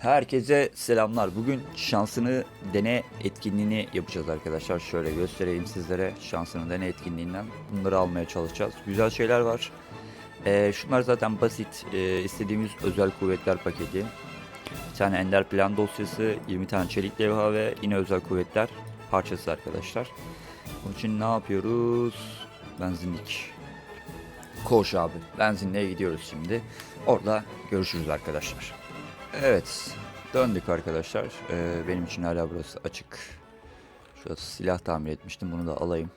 Herkese selamlar. Bugün şansını dene etkinliğini yapacağız arkadaşlar. Şöyle göstereyim sizlere şansını dene etkinliğinden. Bunları almaya çalışacağız. Güzel şeyler var. Ee, şunlar zaten basit. Ee, istediğimiz özel kuvvetler paketi. Bir tane ender plan dosyası, 20 tane çelik levha ve yine özel kuvvetler parçası arkadaşlar. Bunun için ne yapıyoruz? Benzinlik. Koş abi. Benzinliğe gidiyoruz şimdi. Orada görüşürüz arkadaşlar. Evet. Döndük arkadaşlar. Ee, benim için hala burası açık. Şurada silah tamir etmiştim. Bunu da alayım.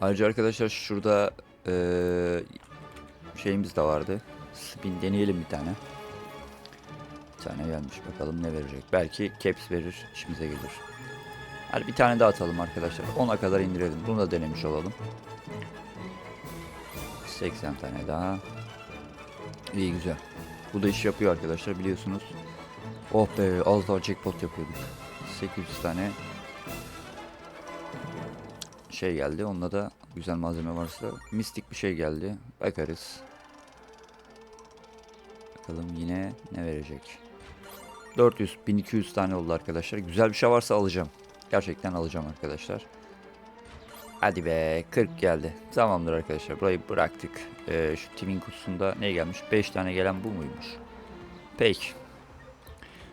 Ayrıca arkadaşlar şurada ee, şeyimiz de vardı. Spin deneyelim bir tane. Bir tane gelmiş bakalım ne verecek. Belki caps verir işimize gelir. Hadi bir tane daha atalım arkadaşlar. 10'a kadar indirelim. Bunu da denemiş olalım. 80 tane daha. İyi güzel. Bu da iş yapıyor arkadaşlar biliyorsunuz. Oh be az daha jackpot yapıyorduk. 800 tane şey geldi. Onunla da güzel malzeme varsa mistik bir şey geldi. Bakarız. Bakalım yine ne verecek. 400 1200 tane oldu arkadaşlar. Güzel bir şey varsa alacağım. Gerçekten alacağım arkadaşlar. Hadi be 40 geldi. Tamamdır arkadaşlar burayı bıraktık. Ee, şu timin kutusunda ne gelmiş? 5 tane gelen bu muymuş? Peki.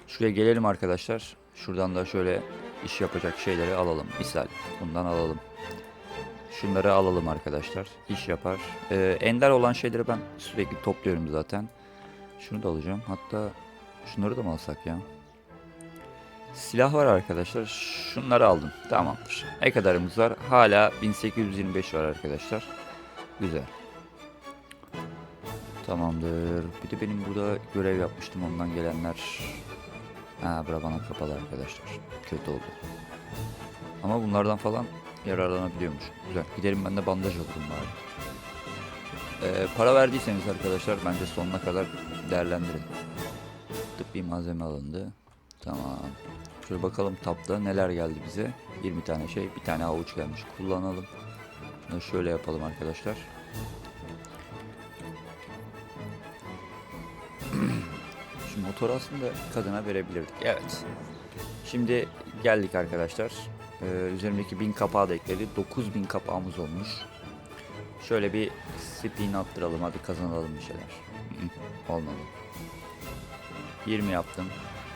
Şuraya gelelim arkadaşlar. Şuradan da şöyle iş yapacak şeyleri alalım. Misal bundan alalım. Şunları alalım arkadaşlar. İş yapar. Ee, ender olan şeyleri ben sürekli topluyorum zaten. Şunu da alacağım. Hatta şunları da mı alsak ya? Silah var arkadaşlar. Şunları aldım. Tamamdır. Ne kadarımız var? Hala 1825 var arkadaşlar. Güzel. Tamamdır. Bir de benim burada görev yapmıştım ondan gelenler. Ha bura bana kapalı arkadaşlar. Kötü oldu. Ama bunlardan falan yararlanabiliyormuş. Güzel. Giderim ben de bandaj alırım bari. Ee, para verdiyseniz arkadaşlar bence sonuna kadar değerlendirin. Tıbbi malzeme alındı. Tamam. Şöyle bakalım tapta neler geldi bize. 20 tane şey, bir tane avuç gelmiş. Kullanalım. Şunu şöyle yapalım arkadaşlar. Şu motor aslında kadına verebilirdik. Evet. Şimdi geldik arkadaşlar. Ee, üzerimdeki 1000 kapağı da ekledi. 9000 kapağımız olmuş. Şöyle bir spin attıralım. Hadi kazanalım bir şeyler. Olmadı. 20 yaptım.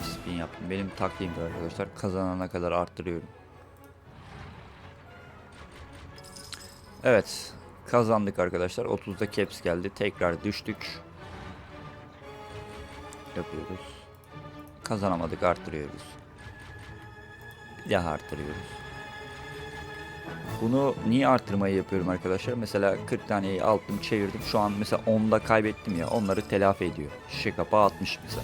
Spin yaptım. Benim taktiğimdir arkadaşlar. Kazanana kadar arttırıyorum. Evet. Kazandık arkadaşlar. 30'da caps geldi. Tekrar düştük. Yapıyoruz. Kazanamadık arttırıyoruz. Bir daha arttırıyoruz. Bunu niye arttırmayı yapıyorum arkadaşlar? Mesela 40 taneyi aldım çevirdim. Şu an mesela 10'da kaybettim ya. Onları telafi ediyor. Şişe kapağı 60 mesela.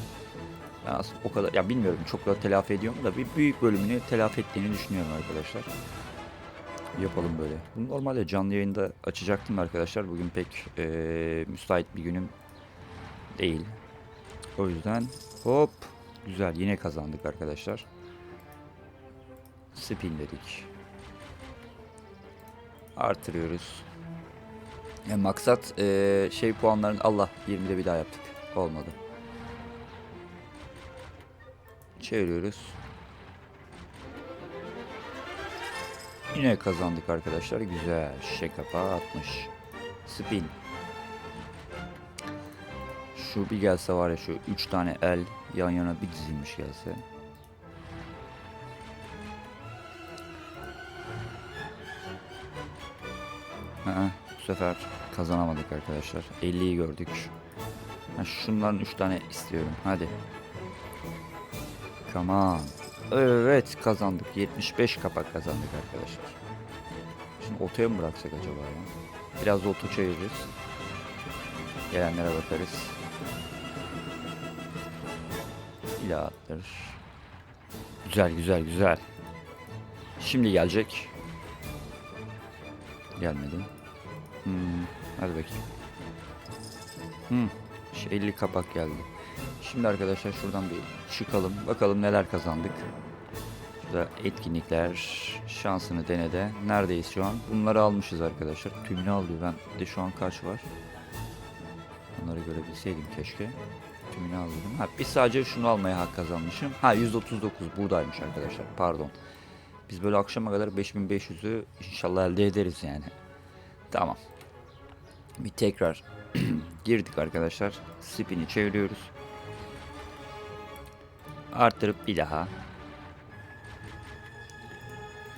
Aslında o kadar ya bilmiyorum çok da telafi ediyor mu da bir büyük bölümünü telafi ettiğini düşünüyorum arkadaşlar. Yapalım böyle. Bunu normalde canlı yayında açacaktım arkadaşlar. Bugün pek eee, müsait bir günüm değil. O yüzden hop güzel yine kazandık arkadaşlar. Spin dedik. Artırıyoruz. Ya maksat eee, şey puanların Allah 20'de bir daha yaptık. Olmadı. Çeviriyoruz. Yine kazandık arkadaşlar. Güzel. Şişe kapağı 60. Spin. Şu bir gelse var ya şu 3 tane el yan yana bir dizilmiş gelse. Ha, bu sefer kazanamadık arkadaşlar. 50'yi gördük. Ha, şunların 3 tane istiyorum. Hadi. Come. Evet kazandık. 75 kapak kazandık arkadaşlar. Şimdi otoya mı bıraksak acaba ya? Biraz da oto çeviririz. Gelenlere bakarız. İlahtır. Güzel güzel güzel. Şimdi gelecek. Gelmedi. Hmm, hadi bakayım. Hmm, şu 50 kapak geldi. Şimdi arkadaşlar şuradan bir çıkalım. Bakalım neler kazandık. Şurada etkinlikler, şansını denede. Neredeyiz şu an? Bunları almışız arkadaşlar. Tümünü alıyor. Ben de şu an kaç var? Onları görebilseydim keşke. tümünü aldım. Ha biz sadece şunu almaya hak kazanmışım. Ha 139 buğdaymış arkadaşlar. Pardon. Biz böyle akşama kadar 5500'ü inşallah elde ederiz yani. Tamam. Bir tekrar girdik arkadaşlar. Spin'i çeviriyoruz. Arttırıp bir daha.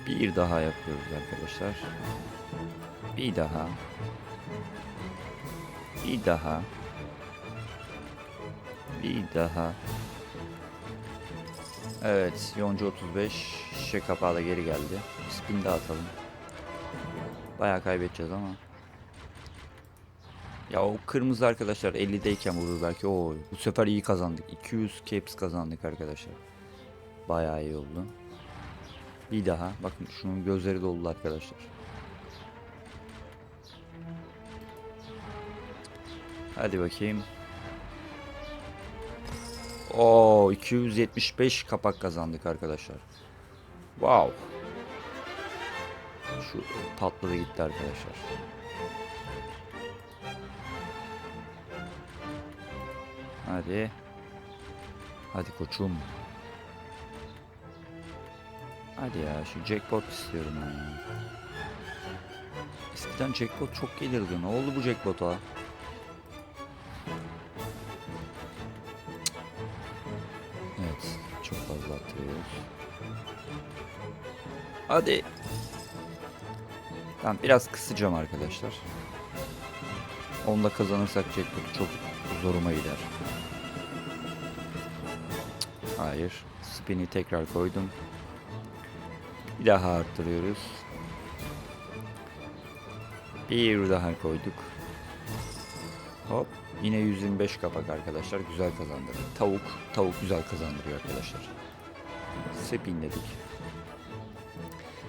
Bir daha yapıyoruz arkadaşlar. Bir daha. Bir daha. Bir daha. Evet, yonca 35 şişe kapağı da geri geldi. Spin de atalım. Bayağı kaybedeceğiz ama. Ya o kırmızı arkadaşlar 50'deyken vurur belki. Oo, bu sefer iyi kazandık. 200 caps kazandık arkadaşlar. Bayağı iyi oldu. Bir daha. Bakın şunun gözleri doldu arkadaşlar. Hadi bakayım. Oo 275 kapak kazandık arkadaşlar. Wow. Şu patladı gitti arkadaşlar. Hadi. Hadi koçum. Hadi ya şu jackpot istiyorum ben ya. Eskiden jackpot çok gelirdi. Ne oldu bu jackpot'a? Evet. Çok fazla atıyoruz. Hadi. Tamam biraz kısacağım arkadaşlar. Onunla kazanırsak jackpot çok zoruma gider. Hayır. Spin'i tekrar koydum. Bir daha arttırıyoruz. Bir daha koyduk. Hop. Yine 125 kapak arkadaşlar. Güzel kazandırdı. Tavuk. Tavuk güzel kazandırıyor arkadaşlar. Spin dedik.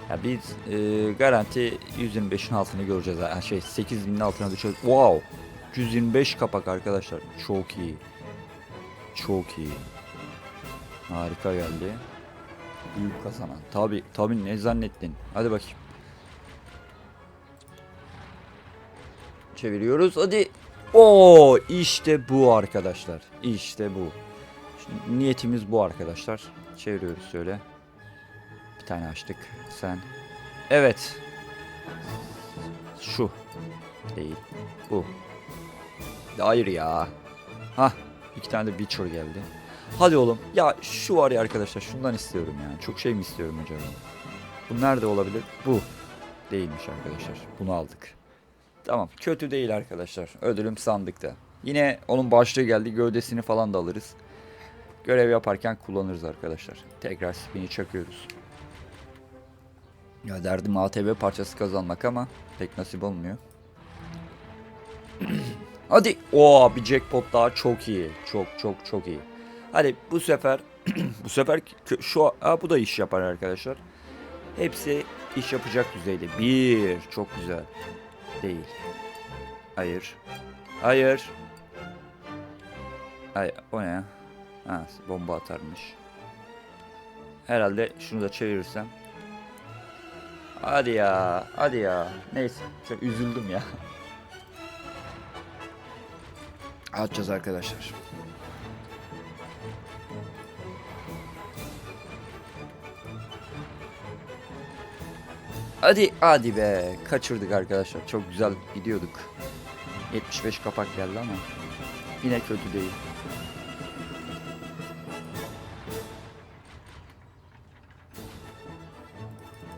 Ya biz e, garanti 125'in altını göreceğiz. Ha, şey 8000'in altına düşeceğiz. Wow. 125 kapak arkadaşlar. Çok iyi. Çok iyi. Harika geldi. Büyük kazanan. Tabi tabi ne zannettin? Hadi bakayım. Çeviriyoruz. Hadi. Oo işte bu arkadaşlar. İşte bu. Şimdi niyetimiz bu arkadaşlar. Çeviriyoruz şöyle. Bir tane açtık. Sen. Evet. Şu. Değil. Bu. Hayır ya. Hah. iki tane de Witcher geldi. Hadi oğlum. Ya şu var ya arkadaşlar. Şundan istiyorum yani. Çok şey mi istiyorum acaba? Bu nerede olabilir? Bu. Değilmiş arkadaşlar. Bunu aldık. Tamam. Kötü değil arkadaşlar. Ödülüm sandıkta. Yine onun başlığı geldi. Gövdesini falan da alırız. Görev yaparken kullanırız arkadaşlar. Tekrar spin'i çakıyoruz. Ya derdim ATV parçası kazanmak ama pek nasip olmuyor. Hadi. Oo bir jackpot daha çok iyi. Çok çok çok iyi. Hadi bu sefer bu sefer şu Aa, bu da iş yapar arkadaşlar. Hepsi iş yapacak düzeyde. Bir çok güzel. Değil. Hayır. Hayır. Ay o ne? Ha, bomba atarmış. Herhalde şunu da çevirirsem. Hadi ya, hadi ya. Neyse, çok üzüldüm ya. Atacağız arkadaşlar. Hadi, hadi be. Kaçırdık arkadaşlar. Çok güzel gidiyorduk. 75 kapak geldi ama yine kötü değil.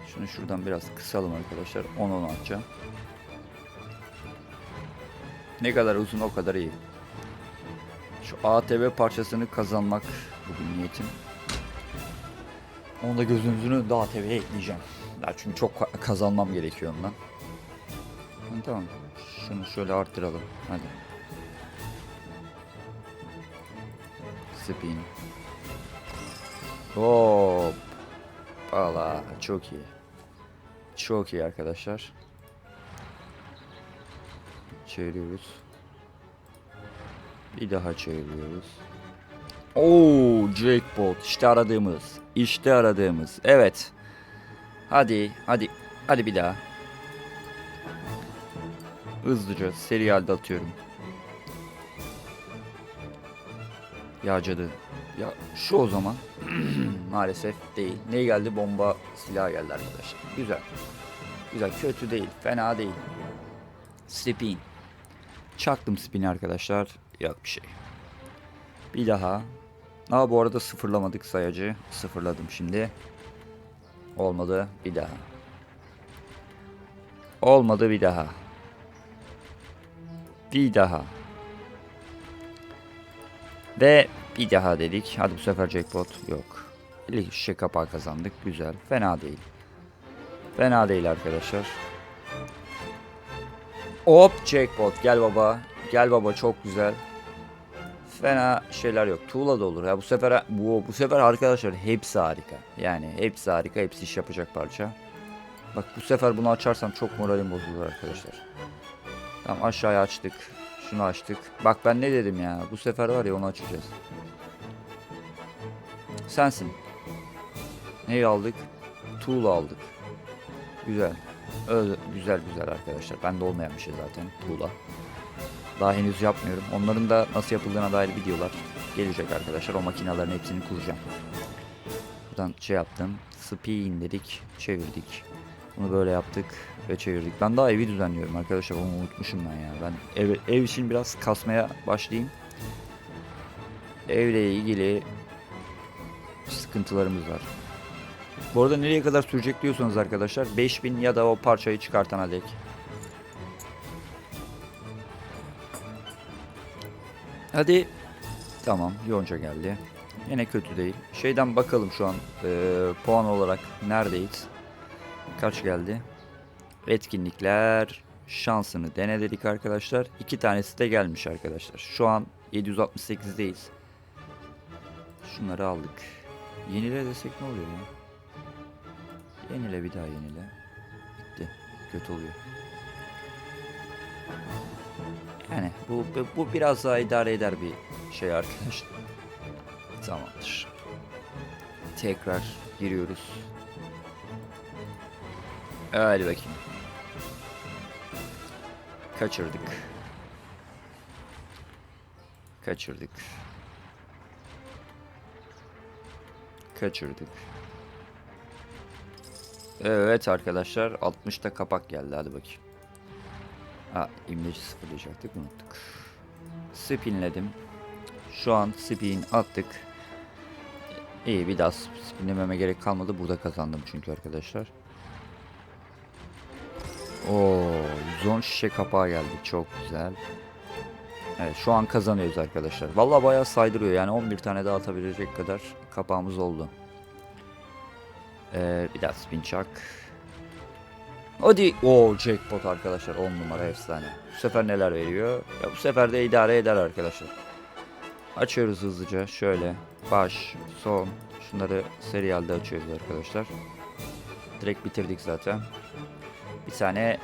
Şunu şuradan biraz kısalım arkadaşlar. 10-10 atacağım. Ne kadar uzun o kadar iyi. Şu ATV parçasını kazanmak bugün niyetim. Onu da gözünüzün önünde ATV'ye ekleyeceğim. Ya çünkü çok ka- kazanmam gerekiyor ondan. Tamam. Şunu şöyle arttıralım. Hadi. Spin. Hop. Valla çok iyi. Çok iyi arkadaşlar. Çeviriyoruz. Bir daha çeviriyoruz. Oo, jackpot. İşte aradığımız. İşte aradığımız. Evet. Hadi, hadi. Hadi bir daha. Hızlıca seri halde atıyorum. Ya cadı. Ya şu o zaman. Maalesef değil. Ne geldi? Bomba silah geldi arkadaşlar. Güzel. Güzel. Kötü değil. Fena değil. Spin. Çaktım spin arkadaşlar. Yok bir şey. Bir daha. Aa bu arada sıfırlamadık sayacı. Sıfırladım şimdi. Olmadı. Bir daha. Olmadı bir daha. Bir daha. Ve bir daha dedik. Hadi bu sefer jackpot yok. İlk şişe kapağı kazandık. Güzel. Fena değil. Fena değil arkadaşlar. Hop jackpot. Gel baba. Gel baba çok güzel. Fena şeyler yok. Tuğla da olur. Ya bu sefer bu bu sefer arkadaşlar hepsi harika. Yani hepsi harika. Hepsi iş yapacak parça. Bak bu sefer bunu açarsam çok moralim bozulur arkadaşlar. Tamam aşağıya açtık. Şunu açtık. Bak ben ne dedim ya. Bu sefer var ya onu açacağız. Sensin. Neyi aldık? Tuğla aldık. Güzel. Öyle, güzel güzel arkadaşlar. Bende olmayan bir şey zaten. Tuğla. Daha henüz yapmıyorum. Onların da nasıl yapıldığına dair videolar gelecek arkadaşlar. O makinelerin hepsini kuracağım. Buradan şey yaptım. Spin dedik. Çevirdik. Bunu böyle yaptık ve çevirdik. Ben daha evi düzenliyorum arkadaşlar. Onu unutmuşum ben ya. Ben ev, ev için biraz kasmaya başlayayım. Evle ilgili sıkıntılarımız var. Bu arada nereye kadar sürecek diyorsanız arkadaşlar 5000 ya da o parçayı çıkartana dek. Hadi. Tamam yonca geldi. Yine kötü değil. Şeyden bakalım şu an eee, puan olarak neredeyiz. Kaç geldi? Etkinlikler şansını dene dedik arkadaşlar. İki tanesi de gelmiş arkadaşlar. Şu an 768'deyiz. Şunları aldık. Yenile desek ne oluyor ya? Yenile bir daha yenile. Bitti. Kötü oluyor. Yani bu, bu, biraz daha idare eder bir şey arkadaşlar. Tamamdır. Tekrar giriyoruz. Hadi bakayım. Kaçırdık. Kaçırdık. Kaçırdık. Evet arkadaşlar 60'ta kapak geldi hadi bakayım. Ha imleci sıfırlayacaktık unuttuk. Spinledim. Şu an spin attık. İyi bir daha spinlememe gerek kalmadı. Burada kazandım çünkü arkadaşlar. Oo, zon şişe kapağı geldi. Çok güzel. Evet şu an kazanıyoruz arkadaşlar. Vallahi bayağı saydırıyor. Yani 11 tane daha atabilecek kadar kapağımız oldu. Ee, bir daha spin çak. Hadi. Oo jackpot arkadaşlar 10 numara efsane. Bu sefer neler veriyor? Ya bu sefer de idare eder arkadaşlar. Açıyoruz hızlıca. Şöyle baş, son. Şunları serialde açıyoruz arkadaşlar. Direkt bitirdik zaten. Bir tane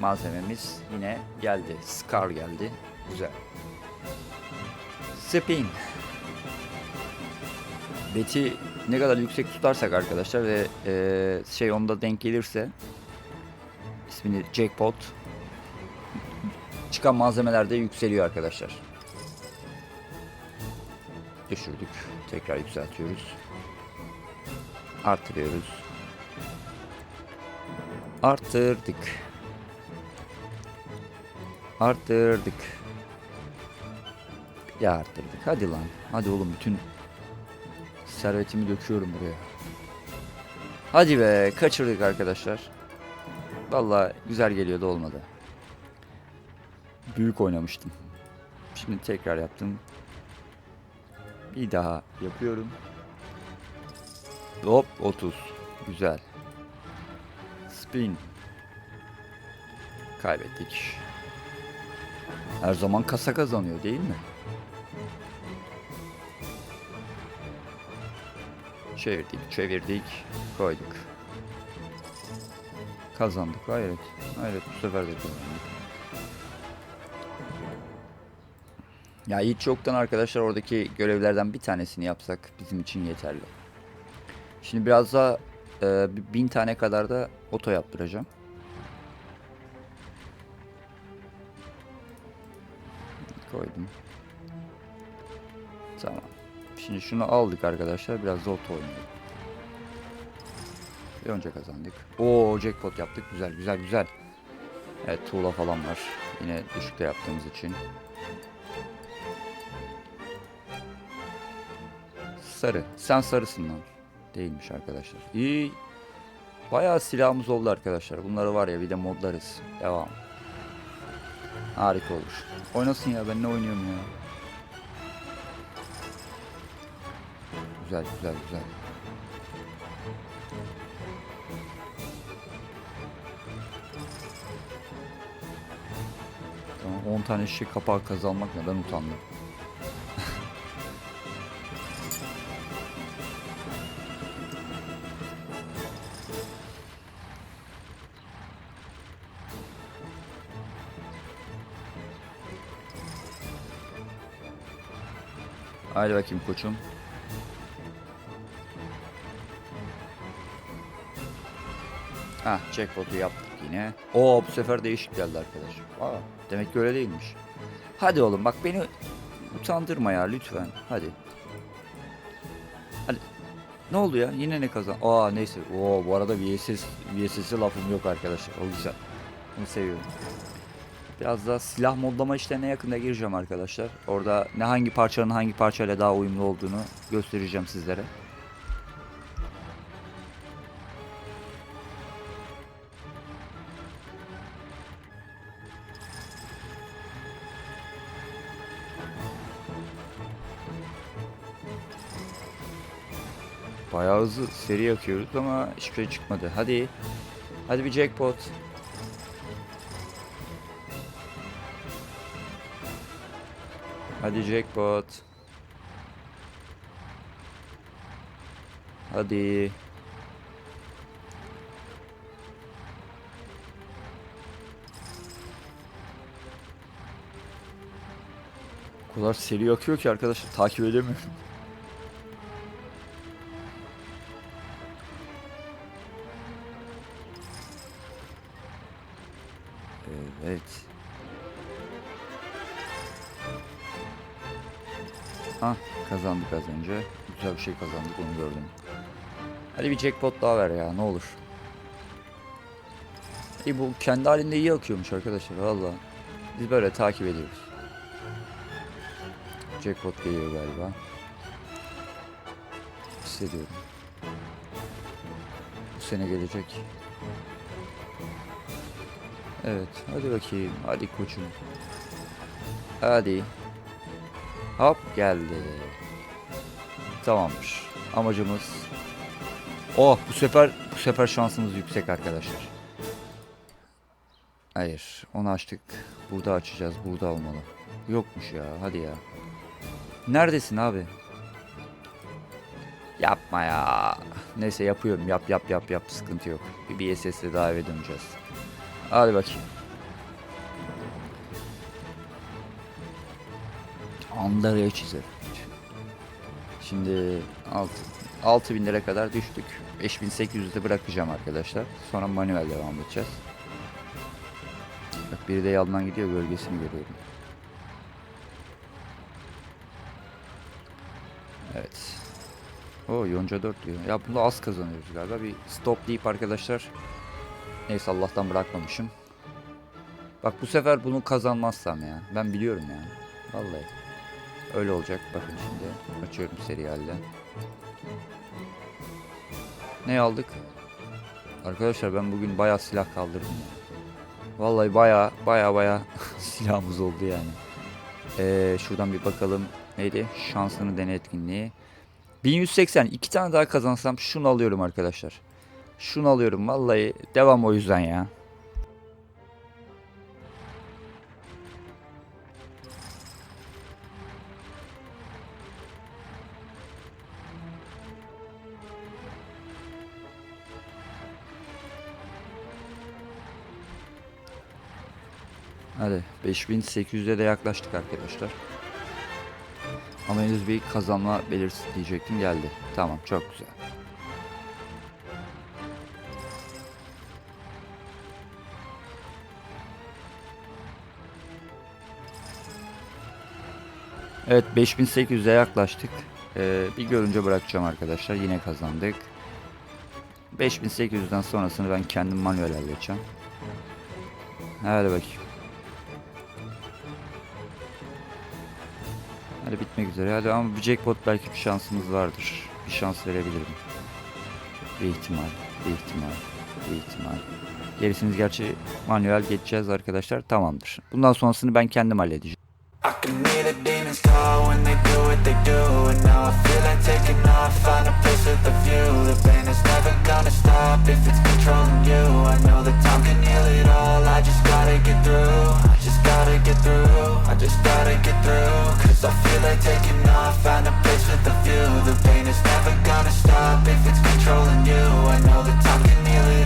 malzememiz yine geldi. Scar geldi. Güzel. Spin. Beti ne kadar yüksek tutarsak arkadaşlar ve eee, şey onda denk gelirse ismini jackpot çıkan malzemeler de yükseliyor arkadaşlar. Düşürdük. Tekrar yükseltiyoruz. Artırıyoruz. Arttırdık. Arttırdık. Bir daha arttırdık. Hadi lan. Hadi oğlum bütün servetimi döküyorum buraya. Hadi be kaçırdık arkadaşlar. Vallahi güzel geliyordu olmadı. Büyük oynamıştım. Şimdi tekrar yaptım. Bir daha yapıyorum. Hop 30. Güzel. Spin. Kaybettik. Her zaman kasa kazanıyor değil mi? Çevirdik, çevirdik, koyduk. Kazandık. Hayret. Hayret bu sefer de kazandık. Ya hiç yoktan arkadaşlar oradaki görevlerden bir tanesini yapsak bizim için yeterli. Şimdi biraz daha e, bin tane kadar da oto yaptıracağım. Koydum. Tamam. Şimdi şunu aldık arkadaşlar. Biraz da oto oynayalım. Bir önce kazandık. Oo jackpot yaptık. Güzel güzel güzel. Evet tuğla falan var. Yine düşükte yaptığımız için. Sarı. Sen sarısın lan. Değilmiş arkadaşlar. İyi. Bayağı silahımız oldu arkadaşlar. Bunları var ya bir de modlarız. Devam. Harika olur. Oynasın ya ben ne oynuyorum ya. Güzel güzel güzel. 10 tane şişe kapağı kazanmak ne ben utandım. Haydi bakayım koçum. Ah jackpot'u yaptık yine. Oo bu sefer değişik geldi arkadaş. Aa demek ki öyle değilmiş. Hadi oğlum bak beni utandırma ya lütfen. Hadi. Hadi. Ne oldu ya? Yine ne kazan? Aa neyse. Oo bu arada VSS VSS'e lafım yok arkadaşlar. O güzel. Bunu seviyorum. Biraz daha silah modlama işlerine yakında gireceğim arkadaşlar. Orada ne hangi parçanın hangi parçayla daha uyumlu olduğunu göstereceğim sizlere. Bayağı seri yakıyoruz ama hiçbir şey çıkmadı. Hadi. Hadi bir jackpot. Hadi jackpot. Hadi. O seri yakıyor ki arkadaşlar takip edemiyorum. Evet. Ah kazandık az önce. Güzel bir şey kazandık onu gördüm. Hadi bir jackpot daha ver ya ne olur. İyi bu kendi halinde iyi akıyormuş arkadaşlar valla. Biz böyle takip ediyoruz. Jackpot geliyor galiba. Hissediyorum. Bu sene gelecek. Evet hadi bakayım hadi koçum. Hadi. Hop geldi. Tamamdır. Amacımız Oh bu sefer bu sefer şansımız yüksek arkadaşlar. Hayır onu açtık. Burada açacağız. Burada olmalı. Yokmuş ya hadi ya. Neredesin abi? Yapma ya. Neyse yapıyorum. Yap yap yap yap. Sıkıntı yok. Bir BSS'le daha eve döneceğiz. Hadi bakayım. Andarya çizer. Şimdi 6 6000 lira kadar düştük. 5800'de bırakacağım arkadaşlar. Sonra manuel devam edeceğiz. Bak biri de yandan gidiyor gölgesini görüyorum. Evet. O yonca 4 diyor. Ya bunda az kazanıyoruz galiba. Bir stop deyip arkadaşlar. Neyse Allah'tan bırakmamışım. Bak bu sefer bunu kazanmazsam ya. Ben biliyorum yani. Vallahi. Öyle olacak. Bakın şimdi. Açıyorum serialde. Ne aldık? Arkadaşlar ben bugün bayağı silah kaldırdım ya. Vallahi bayağı bayağı bayağı silahımız oldu yani. Ee, şuradan bir bakalım. Neydi? Şansını dene etkinliği. 1180. iki tane daha kazansam şunu alıyorum arkadaşlar. Şunu alıyorum. Vallahi devam o yüzden ya. Hadi 5800'e de yaklaştık arkadaşlar. Ama henüz bir kazanma belirtisi diyecektim geldi. Tamam çok güzel. Evet 5800'e yaklaştık. Ee, bir görünce bırakacağım arkadaşlar. Yine kazandık. 5800'den sonrasını ben kendim manuel halledeceğim. Hadi bakayım. Hadi bitmek üzere. Hadi ama bir jackpot belki bir şansımız vardır. Bir şans verebilirim. Bir ihtimal, bir ihtimal, bir ihtimal. Gerisiniz gerçi manuel geçeceğiz arkadaşlar. Tamamdır. Bundan sonrasını ben kendim halledeceğim. What they do And now I feel like taking off, find a place with a view. The pain is never gonna stop if it's controlling you. I know that time can heal it all, I just gotta get through. I just gotta get through, I just gotta get through. Cause I feel like taking off, find a place with a view. The pain is never gonna stop if it's controlling you. I know that time can heal it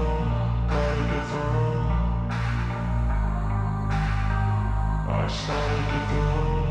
side of the road.